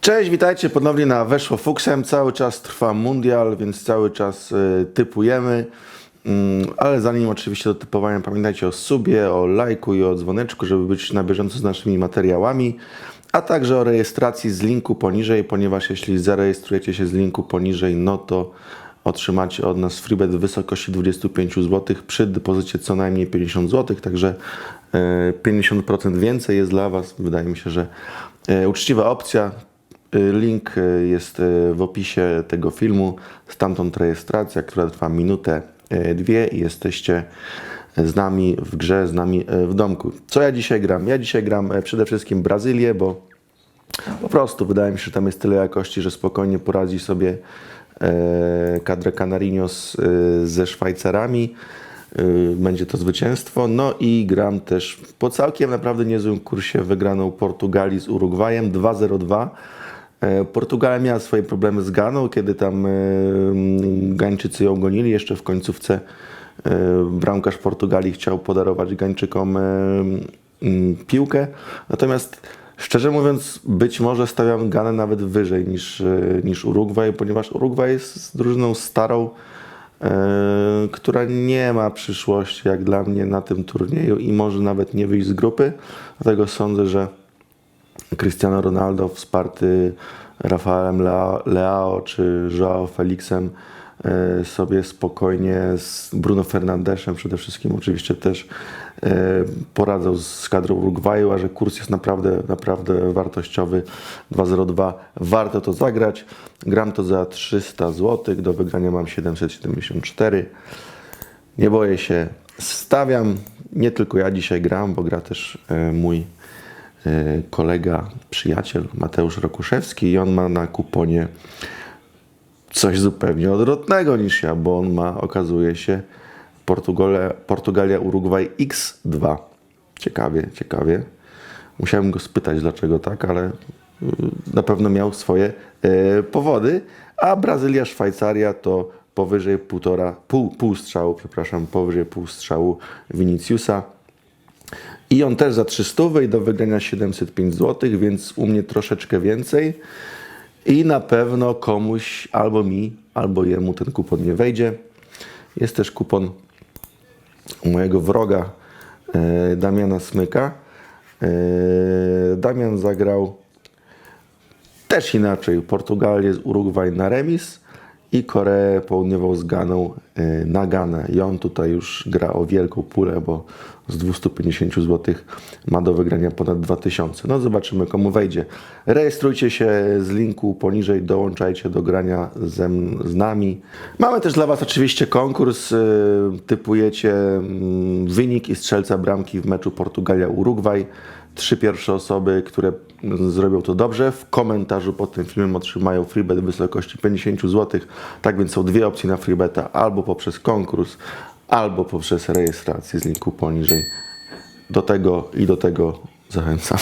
Cześć, witajcie ponownie na Weszło Fuksem. Cały czas trwa mundial, więc cały czas y, typujemy. Mm, ale zanim oczywiście do typowania pamiętajcie o subie, o lajku i o dzwoneczku, żeby być na bieżąco z naszymi materiałami, a także o rejestracji z linku poniżej, ponieważ jeśli zarejestrujecie się z linku poniżej, no to otrzymacie od nas freebet w wysokości 25 zł przy depozycie co najmniej 50 zł, także e, 50% więcej jest dla Was. Wydaje mi się, że e, uczciwa opcja. E, Link e, jest e, w opisie tego filmu. Stamtąd rejestracja, która trwa minutę, dwie i jesteście z nami w grze, z nami w domku. Co ja dzisiaj gram? Ja dzisiaj gram przede wszystkim Brazylię, bo po prostu wydaje mi się, że tam jest tyle jakości, że spokojnie poradzi sobie kadra Canarinos e, ze Szwajcarami. Będzie to zwycięstwo. No i gram też po całkiem naprawdę niezłym kursie wygraną Portugalii z Urugwajem 2-0-2. E, Portugalia miała swoje problemy z Ganą, kiedy tam e, Gańczycy ją gonili. Jeszcze w końcówce e, bramkarz Portugalii chciał podarować Gańczykom mm, piłkę. Natomiast szczerze mówiąc, być może stawiam Ganę nawet wyżej niż, niż Urugwaj, ponieważ Urugwaj jest drużyną starą, która nie ma przyszłości jak dla mnie na tym turnieju i może nawet nie wyjść z grupy. Dlatego sądzę, że Cristiano Ronaldo wsparty Rafaelem Leao, Leao czy Joao Felixem e, sobie spokojnie z Bruno Fernandeszem przede wszystkim oczywiście też e, poradzał z kadrą Urugwaju, a że kurs jest naprawdę, naprawdę wartościowy 2.02. Warto to zagrać. Gram to za 300 zł, do wygrania mam 774. Nie boję się, stawiam. Nie tylko ja dzisiaj gram, bo gra też e, mój kolega, przyjaciel Mateusz Rokuszewski i on ma na kuponie coś zupełnie odwrotnego niż ja, bo on ma, okazuje się, Portugalia, Portugalia Urugwaj X2. Ciekawie, ciekawie. Musiałem go spytać, dlaczego tak, ale y, na pewno miał swoje e, powody. A Brazylia, Szwajcaria to powyżej półtora, pół, pół strzału, przepraszam, powyżej pół strzału Viniciusa. I on też za 300 i do wygrania 705 zł, więc u mnie troszeczkę więcej. I na pewno komuś, albo mi, albo jemu ten kupon nie wejdzie. Jest też kupon mojego wroga e, Damiana Smyka. E, Damian zagrał też inaczej. Portugalię z Urugwaj na remis i Koreę Południową z Ganą e, na Ganę. I on tutaj już gra o wielką pulę, bo z 250 zł ma do wygrania ponad 2000. No zobaczymy komu wejdzie. Rejestrujcie się z linku poniżej, dołączajcie do grania ze, z nami. Mamy też dla Was oczywiście konkurs. e, Typujecie mm, wynik i strzelca bramki w meczu Portugalia-Urugwaj. Trzy pierwsze osoby, które zrobią to dobrze, w komentarzu pod tym filmem otrzymają freebet w wysokości 50 zł. Tak więc są dwie opcje na freebeta, albo poprzez konkurs, albo poprzez rejestrację z linku poniżej. Do tego i do tego zachęcam.